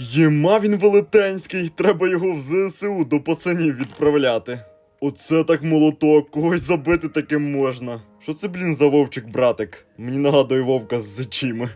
Єма він велетенський, треба його в ЗСУ до пацанів відправляти. Оце так молоток, когось забити таким можна. Що це, блін, за вовчик, братик? Мені нагадує вовка з зачими.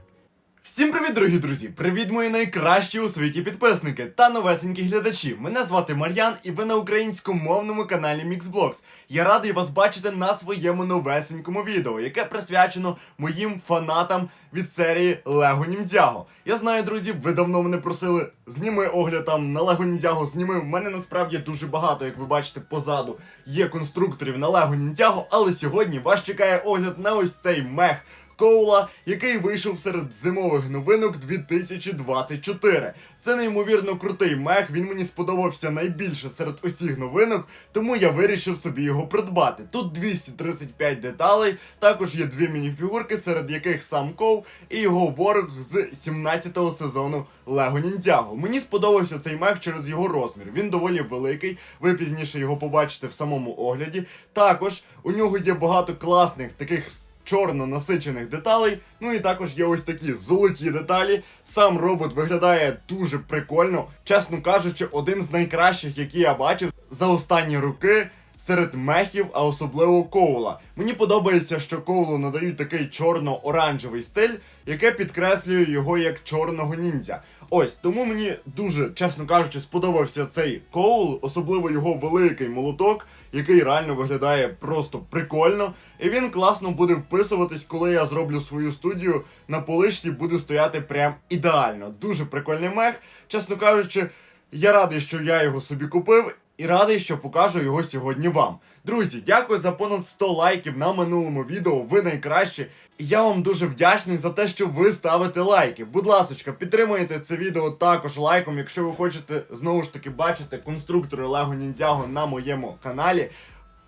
Всім привіт, дорогі друзі! Привіт, мої найкращі у світі підписники та новесенькі глядачі. Мене звати Мар'ян, і ви на українськомовному каналі Mixblogs. Я радий вас бачити на своєму новесенькому відео, яке присвячено моїм фанатам від серії Лего Ніндзяго. Я знаю, друзі, ви давно мене просили зніми огляд там на Лего Ніндзяго, зніми. В мене насправді дуже багато, як ви бачите, позаду є конструкторів на Лего Ніндзяго, але сьогодні вас чекає огляд на ось цей мех. Коула, який вийшов серед зимових новинок 2024. Це неймовірно крутий мех. Він мені сподобався найбільше серед усіх новинок, тому я вирішив собі його придбати. Тут 235 деталей, також є дві мініфігурки, серед яких сам Коу і його ворог з 17-го сезону Лего Ніндзяго. Мені сподобався цей мех через його розмір. Він доволі великий. Ви пізніше його побачите в самому огляді. Також у нього є багато класних таких чорно насичених деталей. Ну і також є ось такі золоті деталі. Сам робот виглядає дуже прикольно. Чесно кажучи, один з найкращих, які я бачив за останні роки. Серед мехів, а особливо коула. Мені подобається, що коулу надають такий чорно-оранжевий стиль, яке підкреслює його як чорного ніндзя. Ось тому мені дуже, чесно кажучи, сподобався цей коул, особливо його великий молоток, який реально виглядає просто прикольно. І він класно буде вписуватись, коли я зроблю свою студію на поличці, буде стояти прям ідеально. Дуже прикольний мех. Чесно кажучи, я радий, що я його собі купив. І радий, що покажу його сьогодні вам. Друзі, дякую за понад 100 лайків на минулому відео. Ви найкращі. І я вам дуже вдячний за те, що ви ставите лайки. Будь ласка, підтримуйте це відео також лайком, якщо ви хочете знову ж таки бачити конструктори Лего Ніндзяго на моєму каналі.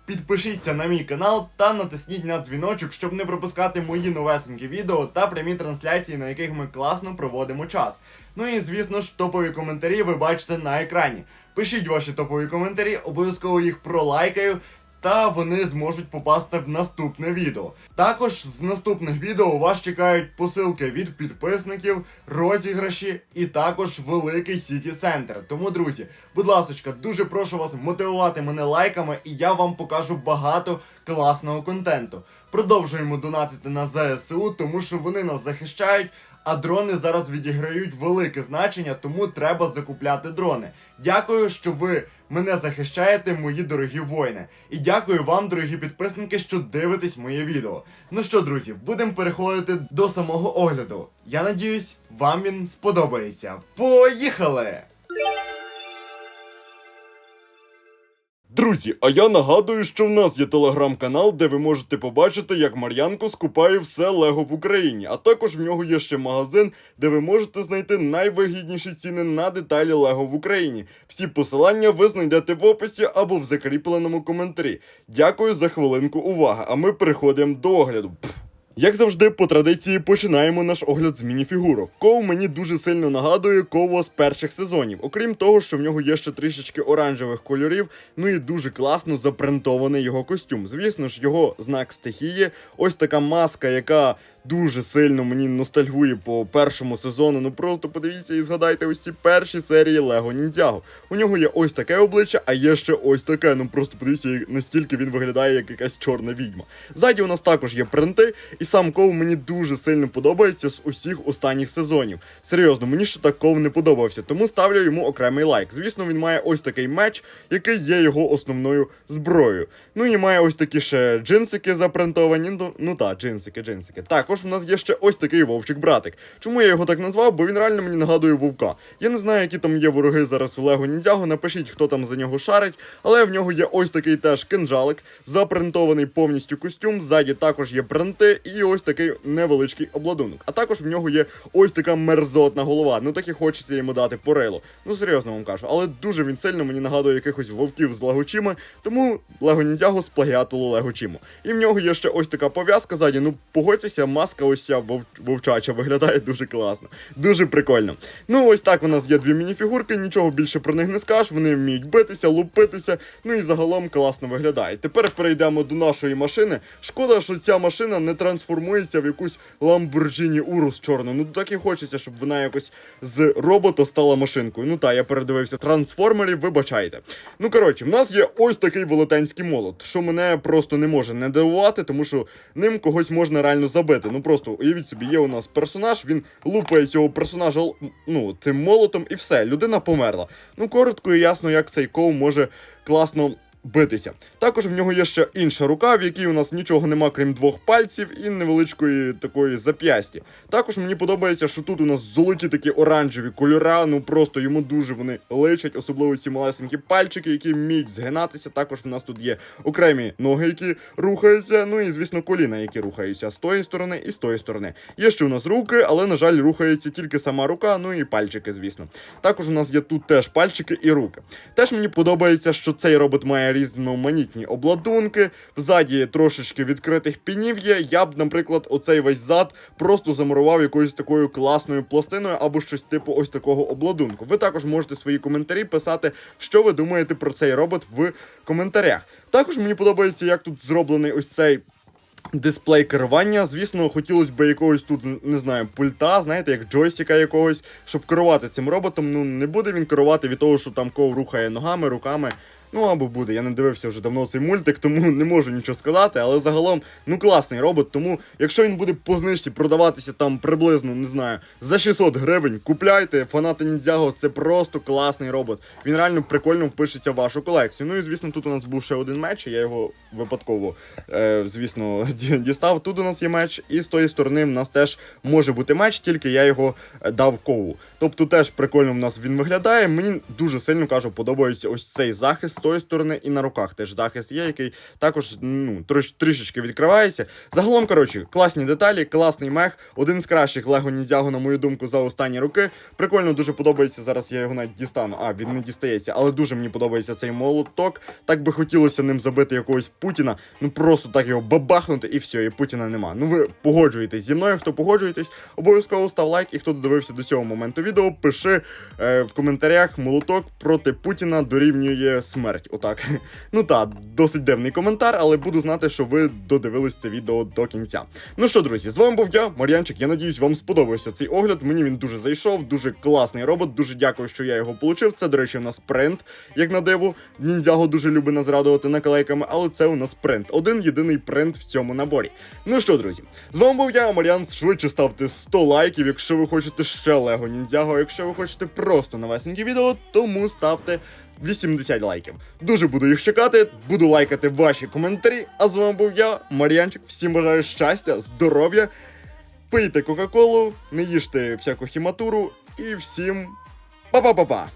Підпишіться на мій канал та натисніть на дзвіночок, щоб не пропускати мої новесенькі відео та прямі трансляції, на яких ми класно проводимо час. Ну і звісно ж, топові коментарі ви бачите на екрані. Пишіть ваші топові коментарі, обов'язково їх пролайкаю. Та вони зможуть попасти в наступне відео. Також з наступних відео вас чекають посилки від підписників, розіграші і також великий Сіті Центр. Тому, друзі, будь ласка, дуже прошу вас мотивувати мене лайками, і я вам покажу багато класного контенту. Продовжуємо донатити на ЗСУ, тому що вони нас захищають. А дрони зараз відіграють велике значення, тому треба закупляти дрони. Дякую, що ви мене захищаєте, мої дорогі воїни. І дякую вам, дорогі підписники, що дивитесь моє відео. Ну що, друзі, будемо переходити до самого огляду. Я надіюсь, вам він сподобається. Поїхали! Друзі, а я нагадую, що в нас є телеграм-канал, де ви можете побачити, як Мар'янко скупає все Лего в Україні. А також в нього є ще магазин, де ви можете знайти найвигідніші ціни на деталі Лего в Україні. Всі посилання ви знайдете в описі або в закріпленому коментарі. Дякую за хвилинку уваги, а ми переходимо до огляду. Пф. Як завжди, по традиції починаємо наш огляд з мініфігурок. Коу мені дуже сильно нагадує Ково з перших сезонів, окрім того, що в нього є ще трішечки оранжевих кольорів, ну і дуже класно запринтований його костюм. Звісно ж, його знак стихії, ось така маска, яка дуже сильно мені ностальгує по першому сезону. Ну просто подивіться і згадайте ось перші серії Лего Ніндзяго. У нього є ось таке обличчя, а є ще ось таке. Ну просто подивіться, настільки він виглядає як якась чорна відьма. Ззаді у нас також є принти, і сам ков мені дуже сильно подобається з усіх останніх сезонів. Серйозно, мені ще так ков не подобався, тому ставлю йому окремий лайк. Звісно, він має ось такий меч, який є його основною зброєю. Ну і має ось такі ще джинсики запринтовані. Ну, ну так, джинсики, джинсики. Також у нас є ще ось такий вовчик-братик. Чому я його так назвав? Бо він реально мені нагадує вовка. Я не знаю, які там є вороги зараз у Лего Ніндзяго. Напишіть, хто там за нього шарить, але в нього є ось такий теж кинжалик, запринтований повністю костюм. Ззаді також є принти і ось такий невеличкий обладунок. А також в нього є ось така мерзотна голова. Ну так і хочеться йому дати порило. Ну серйозно вам кажу, але дуже він сильно мені нагадує якихось вовків з легочима, тому Лего Ніндзяго сплагіатило Лего Чіму. І в нього є ще ось така пов'язка ззаді. Ну погодьтеся, маска ось ця вов- вовчача, виглядає дуже класно. Дуже прикольно. Ну, ось так у нас є дві мініфігурки, нічого більше про них не скажеш. Вони вміють битися, лупитися. Ну і загалом класно виглядає. Тепер перейдемо до нашої машини. Шкода, що ця машина не трансформується в якусь Lamborghini Urus чорну. Ну так і хочеться, щоб вона якось з робота стала машинкою. Ну та я передивився трансформерів, вибачайте. Ну коротше, в нас є ось такий велетенський молот, що мене просто не може не дивувати, тому що ним когось можна реально забити. Ну просто уявіть собі, є у нас персонаж, він лупає цього персонажа ну, тим молотом, і все, людина померла. Ну коротко і ясно, як цей ков може класно. Битися. Також в нього є ще інша рука, в якій у нас нічого нема, крім двох пальців і невеличкої такої зап'ясті. Також мені подобається, що тут у нас золоті такі оранжеві кольора, ну просто йому дуже вони личать, особливо ці малесенькі пальчики, які вміють згинатися. Також у нас тут є окремі ноги, які рухаються. Ну і звісно, коліна, які рухаються з тої сторони і з тої сторони. Є ще у нас руки, але на жаль, рухається тільки сама рука, ну і пальчики, звісно. Також у нас є тут теж пальчики і руки. Теж мені подобається, що цей робот має різноманітні обладунки. Взаді трошечки відкритих пінів є. Я б, наприклад, оцей весь зад просто замурував якоюсь такою класною пластиною або щось типу ось такого обладунку. Ви також можете свої коментарі писати, що ви думаєте про цей робот в коментарях. Також мені подобається, як тут зроблений ось цей. Дисплей керування, звісно, хотілося б якогось тут, не знаю, пульта, знаєте, як джойстика якогось, щоб керувати цим роботом. Ну, не буде він керувати від того, що там ков рухає ногами, руками. Ну, або буде. Я не дивився вже давно цей мультик, тому не можу нічого сказати. Але загалом, ну класний робот. Тому, якщо він буде по знижці продаватися там приблизно, не знаю, за 600 гривень, купляйте. Фанати Ніндзяго, це просто класний робот. Він реально прикольно впишеться в вашу колекцію. Ну і звісно, тут у нас був ще один меч, і я його випадково, е, звісно, дістав. Тут у нас є меч, і з тої сторони в нас теж може бути меч, тільки я його е, дав кову. Тобто теж прикольно в нас він виглядає. Мені дуже сильно кажу, подобається ось цей захист з тої сторони, і на руках теж захист є, який також ну, трош, трішечки відкривається. Загалом, коротше, класні деталі, класний мех, один з кращих Лего Ніндзяго, на мою думку, за останні роки. Прикольно, дуже подобається. Зараз я його навіть дістану. А, він не дістається, але дуже мені подобається цей молоток. Так би хотілося ним забити якогось Путіна. Ну просто так його бабахнути і все, і Путіна нема. Ну ви погоджуєтесь зі мною. Хто погоджуєтесь, обов'язково став лайк. І хто додивився до цього моменту відео, пиши е, в коментарях молоток проти Путіна дорівнює смерть. Отак. Ну так, досить дивний коментар, але буду знати, що ви додивились це відео до кінця. Ну що, друзі, з вами був я, Мар'янчик. Я надіюсь, вам сподобався цей огляд. Мені він дуже зайшов, дуже класний робот. Дуже дякую, що я його получив. Це, до речі, у нас принт, як на диву. Ніндзяго дуже любить нас радувати наклейками, але це у нас принт. Один єдиний принт в цьому наборі. Ну що, друзі, з вами був я, Мар'ян. Швидше ставте 100 лайків, якщо ви хочете ще Лего Ніндзяго. Якщо ви хочете просто новесеньке відео, тому ставте 80 лайків. Дуже буду їх чекати, буду лайкати ваші коментарі. А з вами був я, Мар'янчик. Всім бажаю щастя, здоров'я. Пийте Кока-Колу, не їжте всяку хіматуру і всім па-па-па-па!